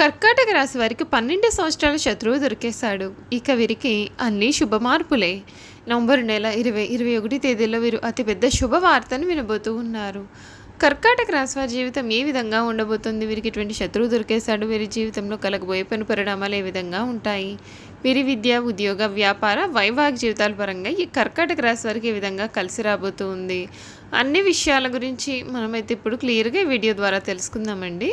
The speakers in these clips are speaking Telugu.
కర్కాటక రాశి వారికి పన్నెండు సంవత్సరాల శత్రువు దొరికేశాడు. ఇక వీరికి అన్ని శుభమార్పులే. నవంబర్ నెల ఇరవై ఇరవై ఒకటి తేదీలో వీరు అతిపెద్ద శుభవార్తను వినబోతూ ఉన్నారు. కర్కాటక రాశి వారి జీవితం ఏ విధంగా ఉండబోతుంది? వీరికి ఇటువంటి శత్రువు దొరికేశాడు? వీరి జీవితంలో కలగబోయే పని పరిణామాలు ఏ విధంగా ఉంటాయి? వీరి విద్య ఉద్యోగ వ్యాపార వైవాహిక జీవితాల పరంగా ఈ కర్కాటక రాశి వారికి ఏ విధంగా కలిసి రాబోతూ ఉంది? అన్ని విషయాల గురించి మనమైతే ఇప్పుడు క్లియర్గా వీడియో ద్వారా తెలుసుకుందామండి.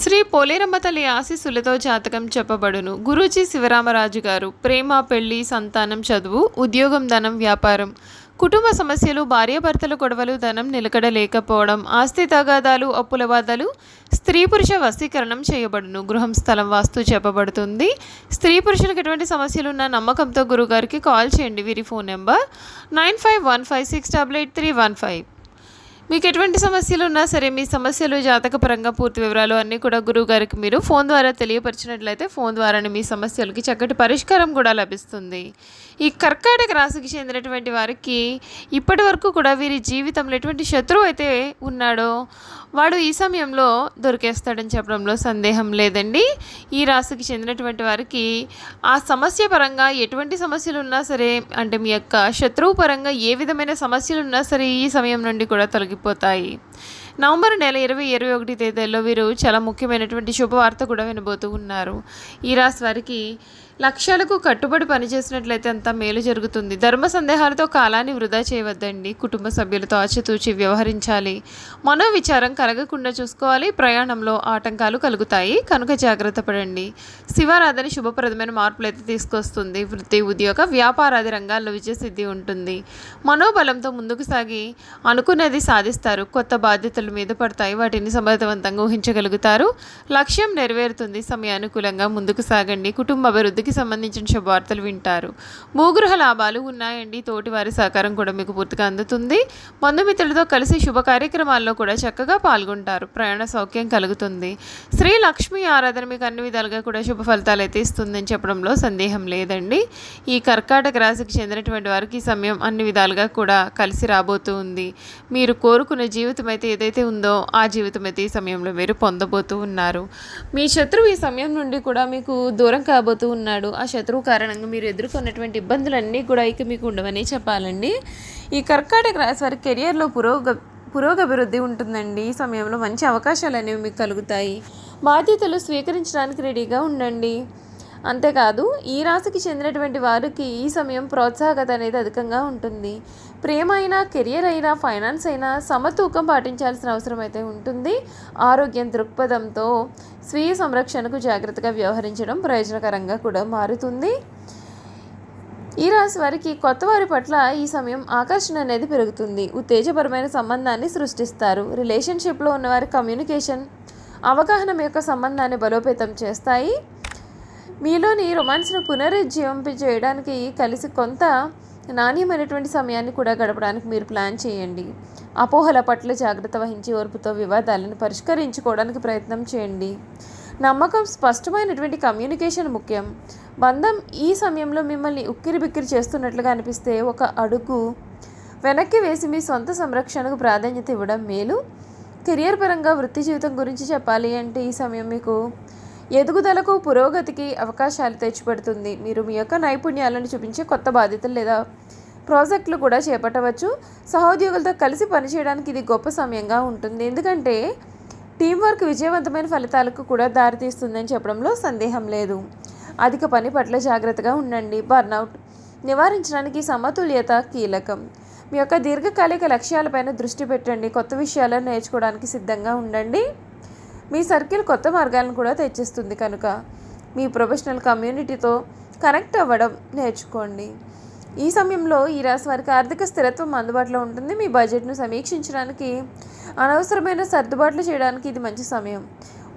శ్రీ పోలేరమ్మ తల్లి ఆశీస్సులతో జాతకం చెప్పబడును. గురూజీ శివరామరాజు గారు ప్రేమ పెళ్ళి సంతానం చదువు ఉద్యోగం ధనం వ్యాపారం. కుటుంబ సమస్యలు భార్యాభర్తల గొడవలు ధనం నిలకడ లేకపోవడం ఆస్తి తగాదాలు అప్పుల బాధలు స్త్రీ పురుష వశీకరణం చేయబడును. గృహం స్థలం వాస్తు చెప్పబడుతుంది. స్త్రీ పురుషులకు ఎటువంటి సమస్యలు ఉన్న నమ్మకంతో గురుగారికి కాల్ చేయండి. వీరి phone number nine five one five six double eight three one five. మీకు ఎటువంటి సమస్యలు ఉన్నా సరే మీ సమస్యలు జాతకపరంగా పూర్తి వివరాలు అన్నీ కూడా గురువు గారికి మీరు ఫోన్ ద్వారా తెలియపరిచినట్లయితే ఫోన్ ద్వారానే మీ సమస్యలకి చక్కటి పరిష్కారం కూడా లభిస్తుంది. ఈ కర్కాటక రాశికి చెందినటువంటి వారికి ఇప్పటి వరకు కూడా వీరి జీవితంలో ఎటువంటి శత్రువు అయితే ఉన్నాడో వాడు ఈ సమయంలో దొరికేస్తాడని చెప్పడంలో సందేహం లేదండి. ఈ రాశికి చెందినటువంటి వారికి ఆ సమస్య పరంగా ఎటువంటి సమస్యలు ఉన్నా సరే అంటే మీ యొక్క శత్రువు పరంగా ఏ విధమైన సమస్యలు ఉన్నా సరే ఈ సమయం నుండి కూడా తొలగిపోతాయి. నవంబర్ నెల ఇరవై ఇరవై ఒకటి తేదీల్లో వీరు చాలా ముఖ్యమైనటువంటి శుభవార్త కూడా వినబోతూ ఉన్నారు. ఈ రాశి వారికి లక్ష్యాలకు కట్టుబడి పనిచేసినట్లయితే అంత మేలు జరుగుతుంది. ధర్మ సందేహాలతో కాలాన్ని వృధా చేయవద్దండి. కుటుంబ సభ్యులతో ఆచితూచి వ్యవహరించాలి. మనో విచారం కలగకుండా చూసుకోవాలి. ప్రయాణంలో ఆటంకాలు కలుగుతాయి. కనుక జాగ్రత్త పడండి. శివారాధన శుభప్రదమైన మార్పులు అయితే తీసుకొస్తుంది. వృత్తి ఉద్యోగ వ్యాపారాది రంగాల్లో విజయసిద్ధి ఉంటుంది. మనోబలంతో ముందుకు సాగి అనుకున్నది సాధిస్తారు. కొత్త బాధ్యతలు మీద పడతాయి. వాటిని సమర్థవంతంగా ఊహించగలుగుతారు. లక్ష్యం నెరవేరుతుంది. సమయానుకూలంగా ముందుకు సాగండి. కుటుంబ అభివృద్ధికి సంబంధించిన శుభవార్తలు వింటారు. భూగృహ లాభాలు ఉన్నాయండి. తోటి వారి సహకారం కూడా మీకు పూర్తిగా అందుతుంది. బంధుమిత్రులతో కలిసి శుభ కార్యక్రమాల్లో కూడా చక్కగా పాల్గొంటారు. ప్రయాణ సౌఖ్యం కలుగుతుంది. శ్రీ లక్ష్మి ఆరాధన మీకు అన్ని విధాలుగా కూడా శుభ ఫలితాలు అయితే ఇస్తుందని చెప్పడంలో సందేహం లేదండి. ఈ కర్కాటక రాశికి చెందినటువంటి వారికి ఈ సమయం అన్ని విధాలుగా కూడా కలిసి రాబోతూ ఉంది. మీరు కోరుకున్న జీవితం అయితే ఏదైతే ఉందో ఆ జీవితం అయితే ఈ సమయంలో మీరు పొందబోతూ ఉన్నారు. మీ శత్రువు ఈ సమయం నుండి కూడా మీకు దూరం కాబోతూ ఉన్నాడు ఆ శత్రువు కారణంగా మీరు ఎదుర్కొన్నటువంటి ఇబ్బందులన్నీ కూడా ఇక మీకు ఉండవని చెప్పాలండి. ఈ కర్కాటక రాశి వారి కెరియర్లో పురోగ పురోగభివృద్ధి ఉంటుందండి. ఈ సమయంలో మంచి అవకాశాలు అనేవి మీకు కలుగుతాయి. బాధ్యతలు స్వీకరించడానికి రెడీగా ఉండండి. అంతేకాదు ఈ రాశికి చెందినటువంటి వారికి ఈ సమయం ప్రోత్సాహకత అనేది అధికంగా ఉంటుంది. ప్రేమ అయినా కెరియర్ అయినా ఫైనాన్స్ అయినా సమతూకం పాటించాల్సిన అవసరం అయితే ఉంటుంది. ఆరోగ్యం దృక్పథంతో స్వీయ సంరక్షణకు జాగ్రత్తగా వ్యవహరించడం ప్రయోజనకరంగా కూడా మారుతుంది. ఈ రాశి వారికి కొత్త వారి పట్ల ఈ సమయం ఆకర్షణ అనేది పెరుగుతుంది. ఉత్తేజపరమైన సంబంధాన్ని సృష్టిస్తారు. రిలేషన్షిప్లో ఉన్నవారి కమ్యూనికేషన్ అవగాహన యొక్క సంబంధాన్ని బలోపేతం చేస్తాయి. మీలోని రొమాన్స్ను పునరుజ్జీవింప చేయడానికి కలిసి కొంత నాణ్యమైనటువంటి సమయాన్ని కూడా గడపడానికి మీరు ప్లాన్ చేయండి. అపోహల పట్ల జాగ్రత్త వహించి ఓర్పుతో వివాదాలను పరిష్కరించుకోవడానికి ప్రయత్నం చేయండి. నమ్మకం స్పష్టమైనటువంటి కమ్యూనికేషన్ ముఖ్యం. బంధం ఈ సమయంలో మిమ్మల్ని ఉక్కిరి బిక్కిరి చేస్తున్నట్లుగా అనిపిస్తే ఒక అడుగు వెనక్కి వేసి మీ సొంత సంరక్షణకు ప్రాధాన్యత ఇవ్వడం మేలు. కెరియర్ పరంగా వృత్తి జీవితం గురించి చెప్పాలి అంటే ఈ సమయం మీకు ఎదుగుదలకు పురోగతికి అవకాశాలు తెచ్చిపెడుతుంది. మీరు మీ యొక్క నైపుణ్యాలను చూపించే కొత్త బాధ్యతలు లేదా ప్రాజెక్టులు కూడా చేపట్టవచ్చు. సహోద్యోగులతో కలిసి పనిచేయడానికి ఇది గొప్ప సమయంగా ఉంటుంది. ఎందుకంటే టీం వర్క్ విజయవంతమైన ఫలితాలకు కూడా దారితీస్తుందని చెప్పడంలో సందేహం లేదు. అధిక పని పట్ల జాగ్రత్తగా ఉండండి. బర్నౌట్ నివారించడానికి సమతుల్యత కీలకం. మీ యొక్క దీర్ఘకాలిక లక్ష్యాలపైన దృష్టి పెట్టండి. కొత్త విషయాలను నేర్చుకోవడానికి సిద్ధంగా ఉండండి. మీ సర్కిల్ కొత్త మార్గాలను కూడా తెచ్చిస్తుంది కనుక మీ ప్రొఫెషనల్ కమ్యూనిటీతో కనెక్ట్ అవ్వడం నేర్చుకోండి. ఈ సమయంలో ఈ రాశి వారికి ఆర్థిక స్థిరత్వం అందుబాటులో ఉంటుంది. మీ బడ్జెట్ను సమీక్షించడానికి అనవసరమైన సర్దుబాట్లు చేయడానికి ఇది మంచి సమయం.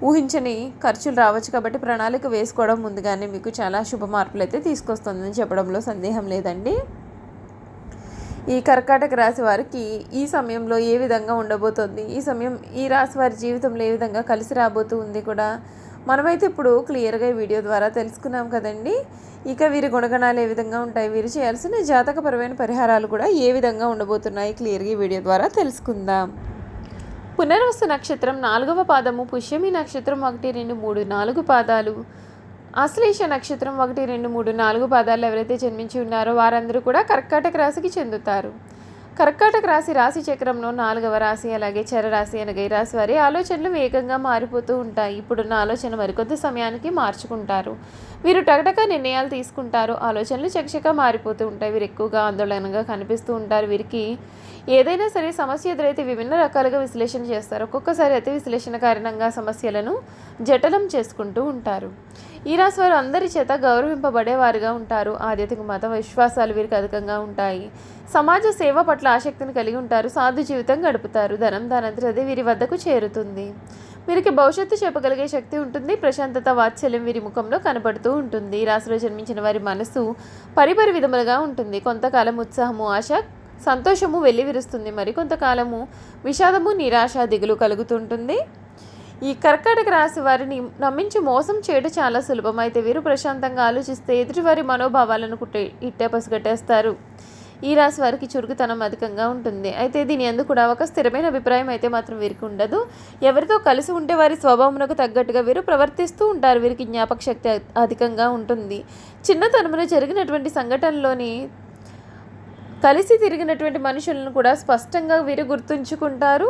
ఊహించని ఖర్చులు రావచ్చు కాబట్టి ప్రణాళిక వేసుకోవడం ముందుగానే మీకు చాలా శుభ మార్పులు అయితే తీసుకొస్తుందని చెప్పడంలో సందేహం లేదండి. ఈ కర్కాటక రాశి వారికి ఈ సమయంలో ఏ విధంగా ఉండబోతోంది? ఈ సమయం ఈ రాశి వారి జీవితంలో ఏ విధంగా కలిసి రాబోతూ ఉంది కూడా మనమైతే ఇప్పుడు క్లియర్గా ఈ వీడియో ద్వారా తెలుసుకున్నాం కదండి. ఇక వీరి గుణగణాలు ఏ విధంగా ఉంటాయి? వీరు చేయాల్సిన జాతకపరమైన పరిహారాలు కూడా ఏ విధంగా ఉండబోతున్నాయి? క్లియర్గా ఈ వీడియో ద్వారా తెలుసుకుందాం. పునర్వసు నక్షత్రం నాలుగవ పాదము పుష్యమి నక్షత్రం ఒకటి రెండు మూడు నాలుగు పాదాలు. ఆశ్లేష నక్షత్రం ఒకటి రెండు మూడు నాలుగు పాదాలు ఎవరైతే జన్మించి ఉన్నారో వారందరూ కూడా కర్కాటక రాశికి చెందుతారు. కర్కాటక రాశి రాశి చక్రంలో నాలుగవ రాశి అలాగే చరరాశి అనగా ఈ రాశి వారి ఆలోచనలు వేగంగా మారిపోతూ ఉంటాయి. ఇప్పుడున్న ఆలోచన మరికొద్ది సమయానికి మార్చుకుంటారు. వీరు టగటక నిర్ణయాలు తీసుకుంటారు. ఆలోచనలు చకచక మారిపోతూ ఉంటాయి. వీరు ఎక్కువగా ఆందోళనగా కనిపిస్తూ ఉంటారు. వీరికి ఏదైనా సరే సమస్య ఎదురైతే విభిన్న రకాలుగా విశ్లేషణ చేస్తారు. ఒక్కొక్కసారి అయితే విశ్లేషణ కారణంగా సమస్యలను జటలం చేసుకుంటూ ఉంటారు. ఈ రాశి వారు అందరి చేత గౌరవింపబడేవారుగా ఉంటారు. ఆధ్యాత్మిక మత విశ్వాసాలు వీరికి అధికంగా ఉంటాయి. సమాజ సేవ పట్ల ఆసక్తిని కలిగి ఉంటారు. సాధు జీవితం గడుపుతారు. ధనం దానంతరదే వీరి వద్దకు చేరుతుంది. వీరికి భవిష్యత్తు చెప్పగలిగే శక్తి ఉంటుంది. ప్రశాంతత వాత్సల్యం వీరి ముఖంలో కనపడుతూ ఉంటుంది. రాశిలో జన్మించిన వారి మనసు పరిపరి విధములుగా ఉంటుంది. కొంతకాలం ఉత్సాహము ఆశ సంతోషము వెళ్ళి విరుస్తుంది మరి కొంతకాలము విషాదము నిరాశ దిగులు కలుగుతుంటుంది. ఈ కర్కాటక రాశి వారిని నమ్మించి మోసం చేయడం చాలా సులభం. అయితే వీరు ప్రశాంతంగా ఆలోచిస్తే ఎదుటివారి మనోభావాలను కుట్టే ఇట్టే పసిగట్టేస్తారు. ఈ రాశి వారికి చురుకుతనం అధికంగా ఉంటుంది. అయితే దీని ఎందుకు కూడా ఒక స్థిరమైన అభిప్రాయం అయితే మాత్రం వీరికి ఉండదు. ఎవరితో కలిసి ఉంటే వారి స్వభావమునకు తగ్గట్టుగా వీరు ప్రవర్తిస్తూ ఉంటారు. వీరికి జ్ఞాపక శక్తి అధికంగా ఉంటుంది. చిన్నతనమున జరిగినటువంటి సంఘటనలోని కలిసి తిరిగినటువంటి మనుషులను కూడా స్పష్టంగా వీరు గుర్తుంచుకుంటారు.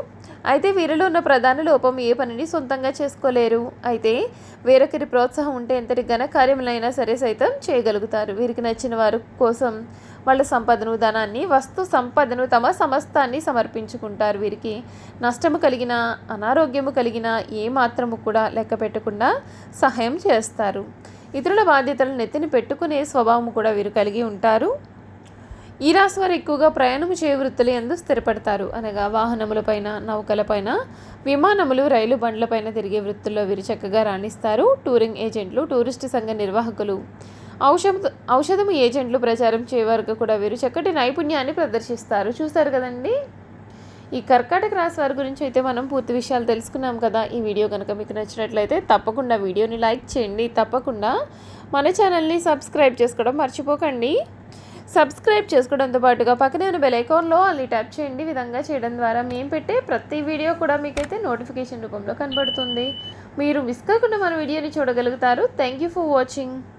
అయితే వీరిలో ఉన్న ప్రధాన లోపం ఏ పనిని సొంతంగా చేసుకోలేరు. అయితే వేరొకరి ప్రోత్సాహం ఉంటే ఎంతటి ఘన కార్యములైనా సరే సైతం చేయగలుగుతారు. వీరికి నచ్చిన వారి కోసం వాళ్ళ సంపదను ధనాన్ని వస్తు సంపదను తమ సమస్తాన్ని సమర్పించుకుంటారు. వీరికి నష్టము కలిగిన అనారోగ్యము కలిగిన ఏ మాత్రము కూడా లెక్క పెట్టకుండా సహాయం చేస్తారు. ఇతరుల బాధ్యతలను నెత్తిని పెట్టుకునే స్వభావం కూడా వీరు కలిగి ఉంటారు. ఈ రాశి వారు ఎక్కువగా ప్రయాణము చేయ వృత్తులు ఎందు స్థిరపడతారు. అనగా వాహనములపైన నౌకలపైన విమానములు రైలు బండ్లపైన తిరిగే వృత్తుల్లో వీరు చక్కగా రాణిస్తారు. టూరింగ్ ఏజెంట్లు టూరిస్ట్ సంఘ నిర్వాహకులు. ఔషధ ఔషధము ఏజెంట్లు ప్రచారం చేయవారు కూడా వీరు చక్కటి నైపుణ్యాన్ని ప్రదర్శిస్తారు. చూస్తారు కదండి? ఈ కర్కాటక రాశి వారి గురించి అయితే మనం పూర్తి విషయాలు తెలుసుకున్నాం కదా. ఈ వీడియో కనుక మీకు నచ్చినట్లయితే తప్పకుండా వీడియోని లైక్ చేయండి. తప్పకుండా మన ఛానల్ని సబ్స్క్రైబ్ చేసుకోవడం మర్చిపోకండి. సబ్స్క్రైబ్ చేసుకోవడంతో పాటుగా పక్కనే ఉన్న బెల్ ఐకాన్లో అల్లి ట్యాప్ చేయండి. విధంగా చేయడం ద్వారా మేము పెట్టే ప్రతి వీడియో కూడా మీకైతే నోటిఫికేషన్ రూపంలో కనబడుతుంది. మీరు మిస్ కాకుండా మన వీడియోని చూడగలుగుతారు. Thank you for watching.